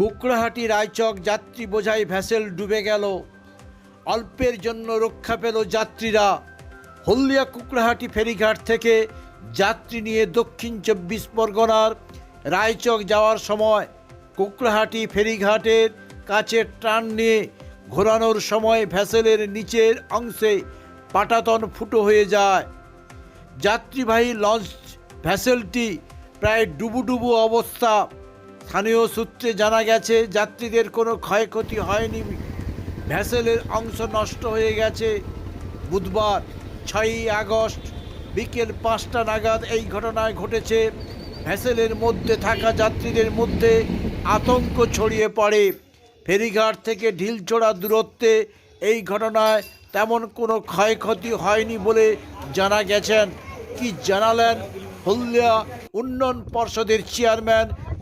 কুকড়াহাটি রায়চক যাত্রী বোঝাই ভ্যাসেল ডুবে গেল। অল্পের জন্য রক্ষা পেল যাত্রীরা। হলদিয়া কুকড়াহাটি ফেরিঘাট থেকে যাত্রী নিয়ে দক্ষিণ চব্বিশ পরগনার রায়চক যাওয়ার সময় কুকড়াহাটি ফেরিঘাটের কাছে টান নিয়ে ঘোরানোর সময় ভ্যাসেলের নিচের অংশে পাটাতন ফুটো হয়ে যায়। যাত্রীবাহী লঞ্চ ভ্যাসেলটি প্রায় ডুবুডুবু অবস্থা। স্থানীয় সূত্রে জানা গেছে, যাত্রীদের কোনো ক্ষয়ক্ষতি হয়নি। ভ্যাসেলের অংশ নষ্ট হয়ে গেছে। বুধবার ছয়ই আগস্ট বিকেল পাঁচটা নাগাদ এই ঘটনায় ঘটেছে। ভ্যাসেলের মধ্যে থাকা যাত্রীদের মধ্যে আতঙ্ক ছড়িয়ে পড়ে। ফেরিঘাট থেকে ঢিলছোড়া দূরত্বে এই ঘটনায় তেমন কোনো ক্ষয়ক্ষতি হয়নি বলে জানা গেছেন। কি জানালেন, হলদিয়া উন্নয়ন পর্ষদের চেয়ারম্যান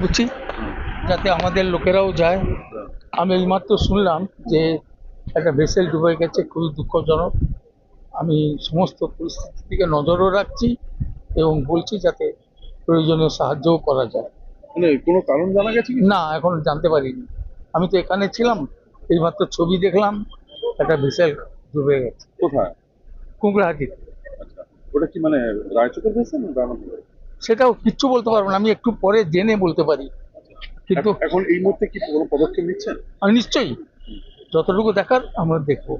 বুঝছি যাতে আমাদের লোকেরাও যায়। আমি এইমাত্র শুনলাম যে একটা ভেসেল ডুবে গেছে খুবই দুঃখজনক। আমি সমস্ত পরিস্থিতির দিকে নজরও রাখছি এবং বলছি যাতে প্রয়োজনীয় সাহায্যও করা যায়। মানে কোনো কারণ জানা গেছে কি? না এখন জানতে পারিনি। আমি তো এখানে ছিলাম এইমাত্র ছবি দেখলাম একটা ভেসেল ডুবে গেছে। কোথায়? কুঁকড়াহাটি আচ্ছা ওটা কি মানে রায়চকের ভেসে না সেটাও কিচ্ছু বলতে পারব না আমি একটু পরে জেনে বলতে পারি। কিন্তু এখন- এখন এই মুহূর্তে কি কোনো পদক্ষেপ নিচ্ছেন আমি নিশ্চয়ই যতটুকু দেখার আমরা দেখবো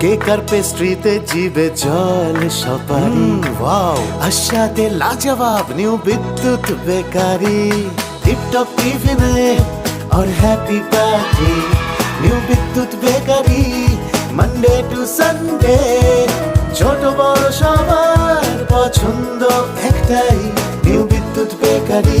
কেক আর পেস্ট্রিতে জিবে জল সপারি ওয়াও আশাতে লাজবাব নিউ বিদ্যুৎ বেকারি টিপটপ টিফিনে और happy party new Bidyut bakery Monday to Sunday ছোট বড় সবার পছন্দ একটাই নিউ বিদ্যুৎ বেকারি